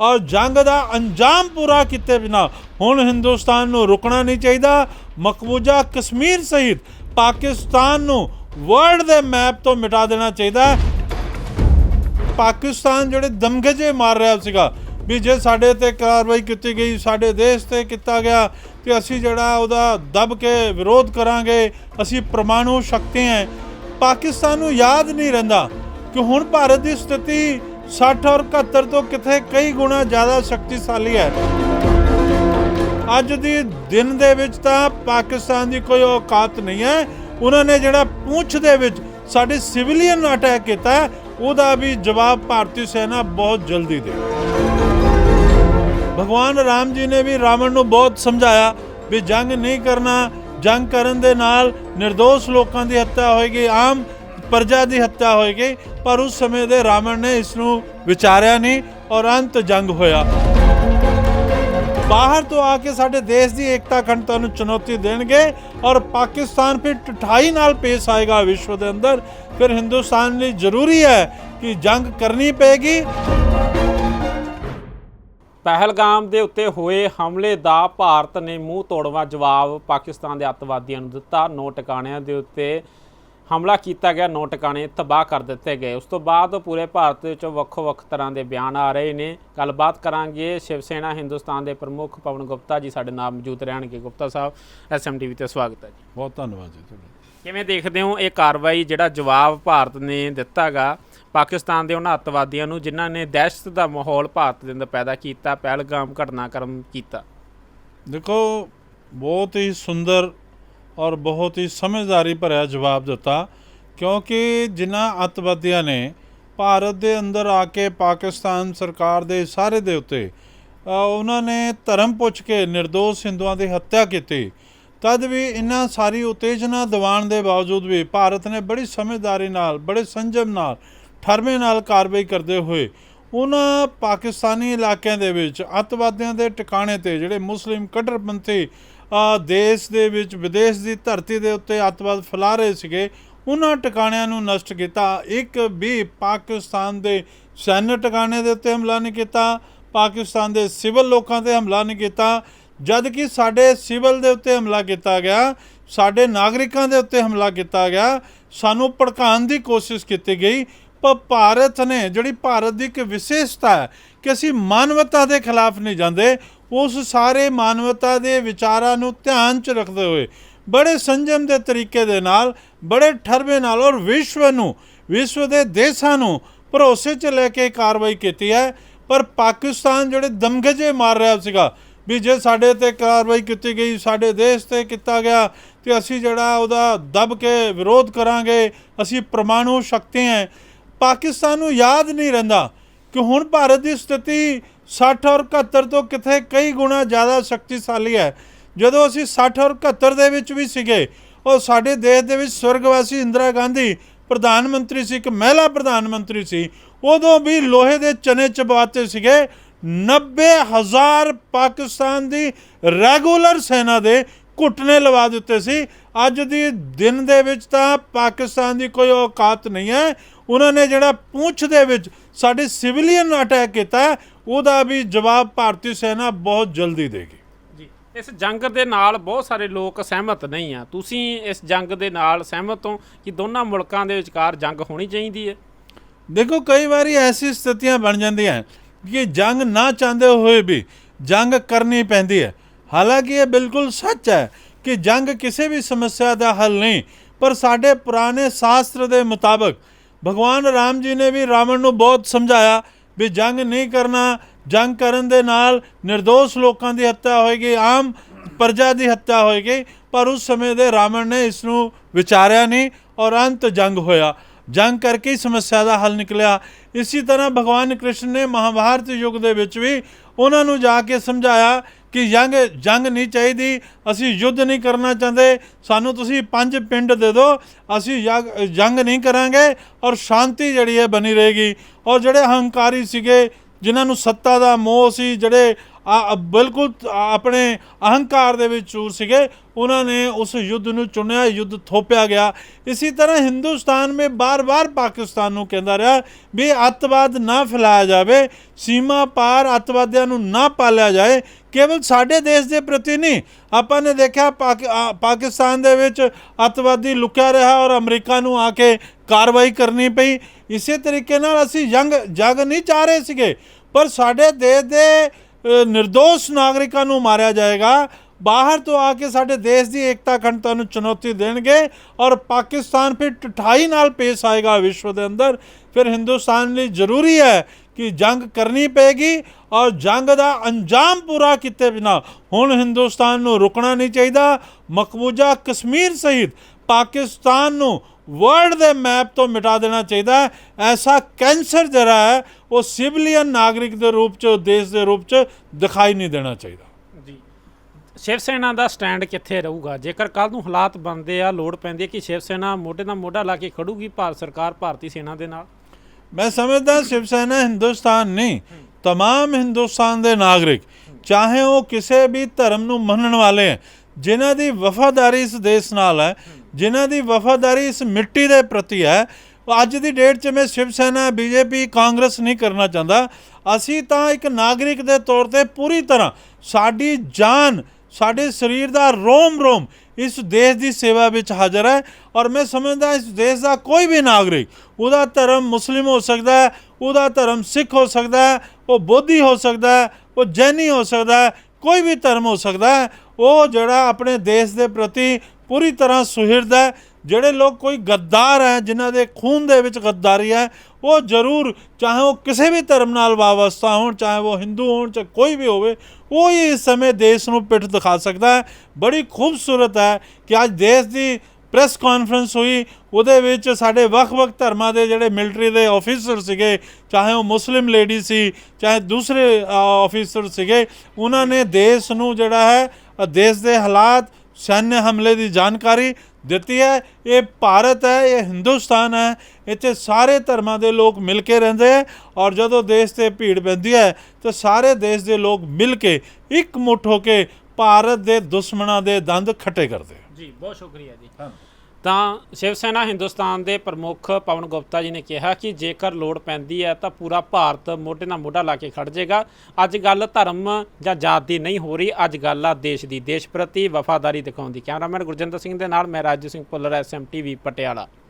ਔਰ ਜੰਗ ਦਾ ਅੰਜਾਮ ਪੂਰਾ ਕੀਤੇ ਬਿਨਾ। ਹੁਣ ਹਿੰਦੁਸਤਾਨ ਨੂੰ ਰੁਕਣਾ ਨਹੀਂ ਚਾਹੀਦਾ। ਮਕਬੂਜਾ ਕਸ਼ਮੀਰ ਸਹਿਤ ਪਾਕਿਸਤਾਨ ਨੂੰ ਵਰਲਡ ਦੇ ਮੈਪ ਤੋਂ ਮਿਟਾ ਦੇਣਾ ਚਾਹੀਦਾ ਪਾਕਿਸਤਾਨ ਜਿਹੜੇ ਦਮਗਜੇ ਮਾਰ ਰਿਹਾ ਸੀਗਾ, ਵੀ ਜੇ ਸਾਡੇ ਤੇ ਕਾਰਵਾਈ ਕੀਤੀ ਗਈ, ਸਾਡੇ ਦੇਸ਼ ਤੇ ਕੀਤਾ ਗਿਆ, ਤੇ ਅਸੀਂ ਜਿਹੜਾ ਉਹਦਾ ਦਬ ਕੇ ਵਿਰੋਧ ਕਰਾਂਗੇ, ਅਸੀਂ ਪ੍ਰਮਾਣੂ ਸ਼ਕਤੀ ਹੈ। ਪਾਕਿਸਤਾਨ ਨੂੰ ਯਾਦ ਨਹੀਂ ਰਹਿੰਦਾ ਕਿ ਹੁਣ ਭਾਰਤ ਦੀ ਸਥਿਤੀ 60 ਔਰ 71 ਤੋਂ ਕਿਥੇ ਕਈ ਗੁਣਾ ਜ਼ਿਆਦਾ ਸ਼ਕਤੀਸ਼ਾਲੀ ਹੈ। ਅੱਜ ਦੀ ਦਿਨ ਦੇ ਵਿੱਚ ਤਾਂ ਪਾਕਿਸਤਾਨ ਦੀ ਕੋਈ ਔਕਾਤ ਨਹੀਂ ਹੈ। ਉਹਨਾਂ ਨੇ ਜਿਹੜਾ ਪੂੰਛ ਦੇ ਵਿੱਚ ਸਾਡੇ ਸਿਵਲੀਅਨ ਅਟੈਕ ਕੀਤਾ ਉਹਦਾ ਵੀ ਜਵਾਬ ਭਾਰਤੀ ਸੈਨਾ ਬਹੁਤ ਜਲਦੀ ਦੇ। ਭਗਵਾਨ ਰਾਮ ਜੀ ਨੇ ਵੀ ਰਾਵਣ ਨੂੰ ਬਹੁਤ ਸਮਝਾਇਆ ਵੀ ਜੰਗ ਨਹੀਂ ਕਰਨਾ। ਜੰਗ ਕਰਨ ਦੇ ਨਾਲ નિર્ਦੋਸ਼ ਲੋਕਾਂ ਦੀ ਹੱਤਿਆ ਹੋਏਗੀ। ਆਮ ਪ੍ਰਜਾ ਦੀ ਹੱਤਿਆ ਹੋਏਗੀ, ਪਰ ਉਸ ਸਮੇਂ ਦੇ ਰਾਵਣ ਨੇ ਇਸ ਨੂੰ ਵਿਚਾਰਿਆ ਨਹੀਂ ਔਰ ਅੰਤ ਜੰਗ ਹੋਇਆ। ਬਾਹਰ ਤੋਂ ਆ ਕੇ ਸਾਡੇ ਦੇਸ਼ ਦੀ ਏਕਤਾ ਅਖੰਡਤਾ ਨੂੰ ਚੁਣੌਤੀ ਦੇਣਗੇ ਔਰ ਪਾਕਿਸਤਾਨ ਫਿਰ ਟਠਾਈ ਨਾਲ ਪੇਸ਼ ਆਏਗਾ ਵਿਸ਼ਵ ਦੇ ਅੰਦਰ। ਫਿਰ ਹਿੰਦੁਸਤਾਨ ਲਈ ਜ਼ਰੂਰੀ ਹੈ ਕਿ ਜੰਗ ਕਰਨੀ ਪਏਗੀ। ਪਹਿਲਗਾਮ ਦੇ ਉੱਤੇ ਹੋਏ ਹਮਲੇ ਦਾ ਭਾਰਤ ਨੇ ਮੂੰਹ ਤੋੜਵਾ ਜਵਾਬ ਪਾਕਿਸਤਾਨ ਦੇ ਅੱਤਵਾਦੀਆਂ ਨੂੰ ਦਿੱਤਾ। ਨੌ ਟਿਕਾਣਿਆਂ ਦੇ ਉੱਤੇ ਹਮਲਾ ਕੀਤਾ ਗਿਆ ਨੌ ਟਿਕਾਣੇ ਤਬਾਹ ਕਰ ਦਿੱਤੇ ਗਏ। ਉਸ ਤੋਂ ਬਾਅਦ ਪੂਰੇ ਭਾਰਤ ਵਿੱਚ ਵੱਖੋ-ਵੱਖ ਤਰ੍ਹਾਂ ਦੇ ਬਿਆਨ ਆ ਰਹੇ ਨੇ। ਗੱਲਬਾਤ ਕਰਾਂਗੇ ਸ਼ਿਵ ਸੈਨਾ ਹਿੰਦੁਸਤਾਨ ਦੇ ਪ੍ਰਮੁੱਖ ਪਵਨ ਗੁਪਤਾ ਜੀ ਸਾਡੇ ਨਾਲ ਮੌਜੂਦ ਰਹਿਣਗੇ। ਗੁਪਤਾ ਸਾਹਿਬ ਐਸਐਮਟੀਵੀ ਤੇ ਸਵਾਗਤ ਹੈ ਜੀ। ਬਹੁਤ ਧੰਨਵਾਦ ਜੀ ਤੁਹਾਡਾ। ਕਿਵੇਂ ਦੇਖਦੇ ਹੋ ਇਹ ਕਾਰਵਾਈ ਜਿਹੜਾ ਜਵਾਬ ਭਾਰਤ ਨੇ ਦਿੱਤਾਗਾ ਪਾਕਿਸਤਾਨ ਦੇ ਉਹਨਾਂ ਅੱਤਵਾਦੀਆਂ ਨੂੰ ਜਿਨ੍ਹਾਂ ਨੇ ਦਹਿਸ਼ਤ ਦਾ ਮਾਹੌਲ ਭਾਰਤ ਦੇ ਅੰਦਰ ਪੈਦਾ ਕੀਤਾ ਪਹਿਲਗਾਮ ਘਟਨਾਕ੍ਰਮ ਕੀਤਾ। ਦੇਖੋ ਬਹੁਤ ਹੀ ਸੁੰਦਰ ਔਰ ਬਹੁਤ ਹੀ ਸਮਝਦਾਰੀ ਭਰਿਆ ਜਵਾਬ ਦਿੱਤਾ, ਕਿਉਂਕਿ ਜਿਨ੍ਹਾਂ ਅੱਤਵਾਦੀਆਂ ਨੇ ਭਾਰਤ ਦੇ ਅੰਦਰ ਆ ਕੇ ਪਾਕਿਸਤਾਨ ਸਰਕਾਰ ਦੇ ਸਾਰੇ ਦੇ ਉੱਤੇ ਉਹਨਾਂ ਨੇ ਧਰਮ ਪੁੱਛ ਕੇ નિર્ਦੋਸ਼ ਹਿੰਦੂਆਂ ਦੀ ਹੱਤਿਆ ਕੀਤੀ, ਤਦ ਵੀ ਇਹਨਾਂ ਸਾਰੀ ਉਤੇਜਨਾ ਦਿਵਾਉਣ ਦੇ ਬਾਵਜੂਦ ਵੀ ਭਾਰਤ ਨੇ ਬੜੀ ਸਮਝਦਾਰੀ ਨਾਲ, ਬੜੇ ਸੰਜਮ ਨਾਲ, ਠਰਮੇ ਨਾਲ ਕਾਰਵਾਈ ਕਰਦੇ ਹੋਏ, ਉਹਨਾਂ ਪਾਕਿਸਤਾਨੀ ਇਲਾਕਿਆਂ ਦੇ ਵਿੱਚ ਅੱਤਵਾਦੀਆਂ ਦੇ ਟਿਕਾਣੇ ਤੇ ਜਿਹੜੇ ਮੁਸਲਿਮ ਕੱਟੜਪੰਥੀ ਦੇਸ਼ ਦੇ ਵਿੱਚ, ਵਿਦੇਸ਼ ਦੀ ਧਰਤੀ ਦੇ ਉੱਤੇ ਅੱਤਵਾਦ ਫੈਲਾ ਰਹੇ ਸੀਗੇ, ਉਹਨਾਂ ਟਿਕਾਣਿਆਂ ਨੂੰ ਨਸ਼ਟ ਕੀਤਾ। ਇੱਕ ਵੀ ਪਾਕਿਸਤਾਨ ਦੇ ਸੈਨਿਕ ਟਿਕਾਣੇ ਦੇ ਉੱਤੇ ਹਮਲਾ ਨਹੀਂ ਕੀਤਾ, ਪਾਕਿਸਤਾਨ ਦੇ ਸਿਵਲ ਲੋਕਾਂ ਤੇ ਹਮਲਾ ਨਹੀਂ ਕੀਤਾ ਜਦ ਕਿ ਸਾਡੇ ਸਿਵਲ ਦੇ ਉੱਤੇ ਹਮਲਾ ਕੀਤਾ ਗਿਆ, ਸਾਡੇ ਨਾਗਰਿਕਾਂ ਦੇ ਉੱਤੇ ਹਮਲਾ ਕੀਤਾ ਗਿਆ, ਸਾਨੂੰ ਭੜਕਾਉਣ ਦੀ ਕੋਸ਼ਿਸ਼ ਕੀਤੀ ਗਈ। ਪਰ ਭਾਰਤ ਨੇ, ਜਿਹੜੀ ਭਾਰਤ ਦੀ ਇੱਕ ਵਿਸ਼ੇਸ਼ਤਾ ਹੈ ਕਿ ਅਸੀਂ ਮਾਨਵਤਾ ਦੇ ਖਿਲਾਫ ਨਹੀਂ ਜਾਂਦੇ ਉਸ ਸਾਰੇ ਮਾਨਵਤਾ ਦੇ ਵਿਚਾਰਾਂ ਨੂੰ ਧਿਆਨ 'ਚ ਰੱਖਦੇ ਹੋਏ, ਬੜੇ ਸੰਜਮ ਦੇ ਤਰੀਕੇ ਦੇ ਨਾਲ, ਬੜੇ ਠਰਵੇ ਨਾਲ ਔਰ ਵਿਸ਼ਵ ਨੂੰ, ਵਿਸ਼ਵ ਦੇ ਦੇਸ਼ਾਂ ਨੂੰ ਭਰੋਸੇ 'ਚ ਲੈ ਕੇ ਕਾਰਵਾਈ ਕੀਤੀ ਹੈ। ਪਰ ਪਾਕਿਸਤਾਨ ਜਿਹੜੇ ਦਮਗਜੇ ਮਾਰ ਰਿਹਾ ਸੀਗਾ, ਵੀ ਜੇ ਸਾਡੇ ਤੇ ਕਾਰਵਾਈ ਕੀਤੀ ਗਈ, ਸਾਡੇ ਦੇਸ਼ ਤੇ ਕੀਤਾ ਗਿਆ, ਤੇ ਅਸੀਂ ਜਿਹੜਾ ਉਹਦਾ ਦਬ ਕੇ ਵਿਰੋਧ ਕਰਾਂਗੇ, ਅਸੀਂ ਪ੍ਰਮਾਣੂ ਸ਼ਕਤੀ ਹੈ, ਪਾਕਿਸਤਾਨ ਨੂੰ ਯਾਦ ਨਹੀਂ ਰਹਿੰਦਾ। ਕਿ ਹੁਣ ਭਾਰਤ ਦੀ ਸਥਿਤੀ 60 ਔਰ 71 ਤੋਂ ਕਿਥੇ ਕਈ ਗੁਣਾ ਜ਼ਿਆਦਾ ਸ਼ਕਤੀਸ਼ਾਲੀ ਹੈ। ਜਦੋਂ ਅਸੀਂ 60 ਔਰ 71 ਦੇ ਵਿੱਚ ਵੀ ਸੀਗੇ, ਉਹ ਸਾਡੇ ਦੇਸ਼ ਦੇ ਵਿੱਚ ਸਵਰਗਵਾਸੀ ਇੰਦਰਾ ਗਾਂਧੀ ਪ੍ਰਧਾਨ ਮੰਤਰੀ ਸੀ, ਇੱਕ ਮਹਿਲਾ ਪ੍ਰਧਾਨ ਮੰਤਰੀ ਸੀ, ਉਦੋਂ ਵੀ ਲੋਹੇ ਦੇ ਚਨੇ ਚਬਾਤੇ ਸੀਗੇ। 90000 ਪਾਕਿਸਤਾਨ ਦੀ ਰੈਗੂਲਰ ਸੈਨਾ ਦੇ ਘੁੱਟਨੇ ਲਵਾ ਦਿੱਤੇ ਸੀ। ਅੱਜ ਦੀ ਦਿਨ ਦੇ ਵਿੱਚ ਤਾਂ ਪਾਕਿਸਤਾਨ ਦੀ ਕੋਈ ਔਕਾਤ ਨਹੀਂ ਹੈ। ਉਹਨਾਂ ਨੇ ਜਿਹੜਾ ਪੂੰਛ ਦੇ ਵਿੱਚ ਸਾਡੇ ਸਿਵਲੀਅਨ ਅਟੈਕ ਕੀਤਾ ਉਹਦਾ ਵੀ ਜਵਾਬ ਭਾਰਤੀ ਸੈਨਾ ਬਹੁਤ ਜਲਦੀ ਦੇਗੀ। ਜੀ ਇਸ ਜੰਗ ਦੇ ਨਾਲ ਬਹੁਤ ਸਾਰੇ ਲੋਕ ਸਹਿਮਤ ਨਹੀਂ ਆ। ਤੁਸੀਂ ਇਸ ਜੰਗ ਦੇ ਨਾਲ ਸਹਿਮਤ ਹੋ ਕਿ ਦੋਨਾਂ ਮੁਲਕਾਂ ਦੇ ਵਿਚਕਾਰ ਜੰਗ ਹੋਣੀ ਚਾਹੀਦੀ ਹੈ? ਦੇਖੋ ਕਈ ਵਾਰੀ ਐਸੀ ਸਥਿਤੀਆਂ ਬਣ ਜਾਂਦੀਆਂ ਕਿ ਜੰਗ ਨਾ ਚਾਹੁੰਦੇ ਹੋਏ ਵੀ ਜੰਗ ਕਰਨੀ ਪੈਂਦੀ ਹੈ। ਹਾਲਾਂਕਿ ਇਹ ਬਿਲਕੁਲ ਸੱਚ ਹੈ ਕਿ ਜੰਗ ਕਿਸੇ ਵੀ ਸਮੱਸਿਆ ਦਾ ਹੱਲ ਨਹੀਂ, ਪਰ ਸਾਡੇ ਪੁਰਾਣੇ ਸ਼ਾਸਤਰ ਦੇ ਮੁਤਾਬਕ ਭਗਵਾਨ ਰਾਮ ਜੀ ਨੇ ਵੀ ਰਾਵਣ ਨੂੰ ਬਹੁਤ ਸਮਝਾਇਆ ਵੀ ਜੰਗ ਨਹੀਂ ਕਰਨਾ, ਜੰਗ ਕਰਨ ਦੇ ਨਾਲ નિર્ਦੋਸ਼ ਲੋਕਾਂ ਦੀ ਹੱਤਿਆ ਹੋਏਗੀ, ਆਮ ਪ੍ਰਜਾ ਦੀ ਹੱਤਿਆ ਹੋਏਗੀ, ਪਰ ਉਸ ਸਮੇਂ ਦੇ ਰਾਵਣ ਨੇ ਇਸ ਨੂੰ ਵਿਚਾਰਿਆ ਨਹੀਂ ਔਰ ਅੰਤ ਜੰਗ ਹੋਇਆ। ਜੰਗ ਕਰਕੇ ਹੀ ਸਮੱਸਿਆ ਦਾ ਹੱਲ ਨਿਕਲਿਆ। ਇਸੇ ਤਰ੍ਹਾਂ ਭਗਵਾਨ ਕ੍ਰਿਸ਼ਨ ਨੇ ਮਹਾਭਾਰਤ ਯੁੱਗ ਦੇ ਵਿੱਚ ਵੀ ਉਹਨਾਂ ਨੂੰ ਜਾ ਕੇ ਸਮਝਾਇਆ ਕਿ ਜੰਗ ਜੰਗ ਨਹੀਂ ਚਾਹੀਦੀ, ਅਸੀਂ ਯੁੱਧ ਨਹੀਂ ਕਰਨਾ ਚਾਹੁੰਦੇ, ਸਾਨੂੰ ਤੁਸੀਂ ਪੰਜ ਪਿੰਡ ਦੇ ਦਿਓ, ਅਸੀਂ ਜੰਗ- ਜੰਗ ਨਹੀਂ ਕਰਾਂਗੇ ਔਰ ਸ਼ਾਂਤੀ ਜਿਹੜੀ ਹੈ ਬਣੀ ਰਹੇਗੀ। ਔਰ ਜਿਹੜੇ ਹੰਕਾਰੀ ਸੀਗੇ, ਜਿਨ੍ਹਾਂ ਨੂੰ ਸੱਤਾ ਦਾ ਮੋਹ ਸੀ, ਜਿਹੜੇ ਆ ਬਿਲਕੁਲ ਆਪਣੇ ਅਹੰਕਾਰ ਦੇ ਵਿੱਚ ਚੂਰ ਸੀਗੇ। ਉਹਨਾਂ ਨੇ ਉਸ ਯੁੱਧ ਨੂੰ ਚੁਣਿਆ, ਯੁੱਧ ਥੋਪਿਆ ਗਿਆ। ਇਸੇ ਤਰ੍ਹਾਂ ਹਿੰਦੁਸਤਾਨ ਮੇ ਬਾਰ-ਬਾਰ ਪਾਕਿਸਤਾਨ ਨੂੰ ਕਹਿੰਦਾ ਰਿਹਾ ਵੀ ਅੱਤਵਾਦ ਨਾ ਫੈਲਾਇਆ ਜਾਵੇ, ਸੀਮਾ ਪਾਰ ਅੱਤਵਾਦੀਆਂ ਨੂੰ ਨਾ ਪਾਲਿਆ ਜਾਏ। ਕੇਵਲ ਸਾਡੇ ਦੇਸ਼ ਦੇ ਪ੍ਰਤੀ ਨਹੀਂ, ਆਪਾਂ ਨੇ ਦੇਖਿਆ ਪਾਕ- ਪਾਕਿਸਤਾਨ ਦੇ ਵਿੱਚ ਅੱਤਵਾਦੀ ਲੁਕਿਆ ਰਿਹਾ ਔਰ ਅਮਰੀਕਾ ਨੂੰ ਆ ਕੇ ਕਾਰਵਾਈ ਕਰਨੀ ਪਈ। ਇਸੇ ਤਰੀਕੇ ਨਾਲ ਅਸੀਂ ਜੰਗ ਜਗ ਨਹੀਂ ਚਾਹ ਰਹੇ ਸੀਗੇ, ਪਰ ਸਾਡੇ ਦੇਸ਼ ਦੇ ਅ, ਨਿਰਦੋਸ਼ ਨਾਗਰਿਕਾਂ ਨੂੰ ਮਾਰਿਆ ਜਾਏਗਾ। ਬਾਹਰ ਤੋਂ ਆ ਕੇ ਸਾਡੇ ਦੇਸ਼ ਦੀ ਏਕਤਾ ਅਖੰਡਤਾ ਨੂੰ ਚੁਣੌਤੀ ਦੇਣਗੇ ਔਰ ਪਾਕਿਸਤਾਨ ਫਿਰ ਟਠਾਈ ਨਾਲ ਪੇਸ਼ ਆਏਗਾ ਵਿਸ਼ਵ ਦੇ ਅੰਦਰ। ਫਿਰ ਹਿੰਦੁਸਤਾਨ ਲਈ ਜ਼ਰੂਰੀ ਹੈ ਕਿ ਜੰਗ ਕਰਨੀ ਪਏਗੀ ਔਰ ਜੰਗ ਦਾ ਅੰਜਾਮ ਪੂਰਾ ਕੀਤੇ ਬਿਨਾ ਹੁਣ ਹਿੰਦੁਸਤਾਨ ਨੂੰ ਰੁਕਣਾ ਨਹੀਂ ਚਾਹੀਦਾ। ਮਕਬੂਜਾ ਕਸ਼ਮੀਰ ਸਹਿਤ ਪਾਕਿਸਤਾਨ ਨੂੰ ਵਰਲਡ ਦੇ ਮੈਪ ਤੋਂ ਮਿਟਾ ਦੇਣਾ ਚਾਹੀਦਾ ਹੈ ਐਸਾ ਕੈਂਸਰ ਜਿਹੜਾ ਹੈ ਉਹ ਸਿਵਲੀਅਨ ਨਾਗਰਿਕ ਦੇ ਰੂਪ ਚ ਦੇਸ਼ ਦੇ ਰੂਪ ਚ ਦਿਖਾਈ ਨਹੀਂ ਦੇਣਾ ਚਾਹੀਦਾ ਜੀ ਸ਼ਿਵ ਸੈਨਾ ਦਾ ਸਟੈਂਡ ਕਿੱਥੇ ਰਹੂਗਾ ਜੇਕਰ ਕੱਲ ਨੂੰ ਹਾਲਾਤ ਬਣਦੇ ਆ ਲੋੜ ਪੈਂਦੀ ਹੈ ਕਿ ਸ਼ਿਵ ਸੈਨਾ ਮੋਢੇ ਨਾਲ ਮੋਢਾ ਲਾ ਕੇ ਖੜੂਗੀ ਭਾਰਤ ਸਰਕਾਰ ਭਾਰਤੀ ਸੈਨਾ ਦੇ ਨਾਲ ਮੈਂ ਸਮਝਦਾ ਸ਼ਿਵ ਸੈਨਾ ਹਿੰਦੁਸਤਾਨ ਨਹੀਂ तमाम ਹਿੰਦੁਸਤਾਨ ਦੇ ਨਾਗਰਿਕ ਚਾਹੇ ਉਹ ਕਿਸੇ ਵੀ ਧਰਮ ਨੂੰ ਮੰਨਣ ਵਾਲੇ ਹੈ ਜਿਨ੍ਹਾਂ ਦੀ ਵਫਾਦਾਰੀ ਇਸ ਦੇਸ਼ ਨਾਲ ਹੈ ਜਿਨ੍ਹਾਂ ਦੀ ਵਫਾਦਾਰੀ ਇਸ ਮਿੱਟੀ ਦੇ ਪ੍ਰਤੀ ਹੈ। ਅੱਜ ਦੀ ਡੇਟ 'ਚ ਮੈਂ ਸ਼ਿਵ ਸੈਨਾ ਬੀਜੇਪੀ ਕਾਂਗਰਸ ਨਹੀਂ ਕਰਨਾ ਚਾਹੁੰਦਾ। ਅਸੀਂ ਤਾਂ ਇੱਕ ਨਾਗਰਿਕ ਦੇ ਤੌਰ ਤੇ ਪੂਰੀ ਤਰ੍ਹਾਂ ਸਾਡੀ ਜਾਨ, ਸਾਡੇ ਸਰੀਰ ਦਾ ਰੋਮ ਰੋਮ ਇਸ ਦੇਸ਼ ਦੀ ਸੇਵਾ ਵਿੱਚ ਹਾਜ਼ਰ ਹੈ ਔਰ ਮੈਂ ਸਮਝਦਾ ਇਸ ਦੇਸ਼ ਦਾ ਕੋਈ ਵੀ ਨਾਗਰਿਕ, ਉਹਦਾ ਧਰਮ ਮੁਸਲਿਮ ਹੋ ਸਕਦਾ ਹੈ, ਉਹਦਾ ਧਰਮ ਸਿੱਖ ਹੋ ਸਕਦਾ ਹੈ, ਉਹ ਬੋਧੀ ਹੋ ਸਕਦਾ ਹੈ, ਉਹ ਜੈਨੀ ਹੋ ਸਕਦਾ ਹੈ, ਕੋਈ ਵੀ ਧਰਮ ਹੋ ਸਕਦਾ ਹੈ, ਉਹ ਜਿਹੜਾ ਆਪਣੇ ਦੇਸ਼ ਦੇ ਪ੍ਰਤੀ ਪੂਰੀ ਤਰ੍ਹਾਂ ਸੁਹਿਰਦ ਹੈ। ਜਿਹੜੇ ਲੋਕ ਕੋਈ ਗੱਦਾਰ ਹੈ, ਜਿਨ੍ਹਾਂ ਦੇ ਖੂਨ ਦੇ ਵਿੱਚ ਗੱਦਾਰੀ ਹੈ, ਉਹ ਜ਼ਰੂਰ ਚਾਹੇ ਉਹ ਕਿਸੇ ਵੀ ਧਰਮ ਨਾਲ ਵਾਬਸਤਾ ਹੋਣ, ਚਾਹੇ ਉਹ ਹਿੰਦੂ ਹੋਣ, ਚਾਹੇ ਕੋਈ ਵੀ ਹੋਵੇ, ਉਹ ਹੀ ਇਸ ਸਮੇਂ ਦੇਸ਼ ਨੂੰ ਪਿੱਠ ਦਿਖਾ ਸਕਦਾ ਹੈ। ਬੜੀ ਖੂਬਸੂਰਤ ਹੈ ਕਿ ਅੱਜ ਦੇਸ਼ ਦੀ ਪ੍ਰੈਸ ਕਾਨਫਰੰਸ ਹੋਈ। ਉਹਦੇ ਵਿੱਚ ਸਾਡੇ ਵੱਖ-ਵੱਖ ਧਰਮਾਂ ਦੇ ਜਿਹੜੇ ਮਿਲਟਰੀ ਦੇ ਆਫੀਸਰ ਸੀਗੇ, ਚਾਹੇ ਉਹ ਮੁਸਲਿਮ ਲੇਡੀ ਸੀ, ਚਾਹੇ ਦੂਸਰੇ ਆਫੀਸਰ ਸੀਗੇ, ਉਹਨਾਂ ਨੇ ਦੇਸ਼ ਨੂੰ ਜਿਹੜਾ ਹੈ ਦੇਸ਼ ਦੇ ਹਾਲਾਤ ਸੈन्य ਹਮਲੇ ਦੀ ਜਾਣਕਾਰੀ ਦਿੱਤੀ ਹੈ। ਇਹ ਭਾਰਤ ਹੈ ਇਹ ਹਿੰਦੁਸਤਾਨ ਹੈ। ਇੱਥੇ ਸਾਰੇ ਧਰਮਾਂ ਦੇ ਲੋਕ ਮਿਲ ਕੇ ਰਹਿੰਦੇ ਹੈ ਔਰ ਜਦੋਂ ਦੇਸ਼ ਤੇ ਭੀੜ ਪੈਂਦੀ ਹੈ ਤਾਂ ਸਾਰੇ ਦੇਸ਼ ਦੇ ਲੋਕ ਮਿਲ ਕੇ ਇੱਕ ਮੁੱਠ ਹੋ ਕੇ ਭਾਰਤ ਦੇ ਦੁਸ਼ਮਣਾਂ ਦੇ ਦੰਦ ਖੱਟੇ ਕਰਦੇ ਹੈ। ਜੀ ਬਹੁਤ ਸ਼ੁਕਰੀਆ ਜੀ। ਤਾਂ ਸ਼ਿਵ ਸੈਨਾ ਹਿੰਦੁਸਤਾਨ ਦੇ ਪ੍ਰਮੁੱਖ ਪਵਨ ਗੁਪਤਾ ਜੀ ਨੇ ਕਿਹਾ ਕਿ ਜੇਕਰ ਲੋੜ ਪੈਂਦੀ ਹੈ ਤਾਂ ਪੂਰਾ ਭਾਰਤ ਮੋਢੇ ਨਾਲ ਮੋਢਾ ਲਾ ਕੇ ਖੜ ਜਾਏਗਾ ਅੱਜ ਗੱਲ ਧਰਮ ਜਾਂ ਜਾਤ ਦੀ ਨਹੀਂ ਹੋ ਰਹੀ, ਅੱਜ ਗੱਲ ਆ ਦੇਸ਼ ਦੀ। ਦੇਸ਼ ਪ੍ਰਤੀ ਵਫਾਦਾਰੀ ਦਿਖਾਉਣ ਦੀ। ਕੈਮਰਾਮੈਨ ਗੁਰਜਿੰਦਰ ਸਿੰਘ ਦੇ ਨਾਲ ਮੈਂ ਰਾਜੂ ਸਿੰਘ ਭੁੱਲਰ ਐਸਐਮਟੀਵੀ ਪਟਿਆਲਾ।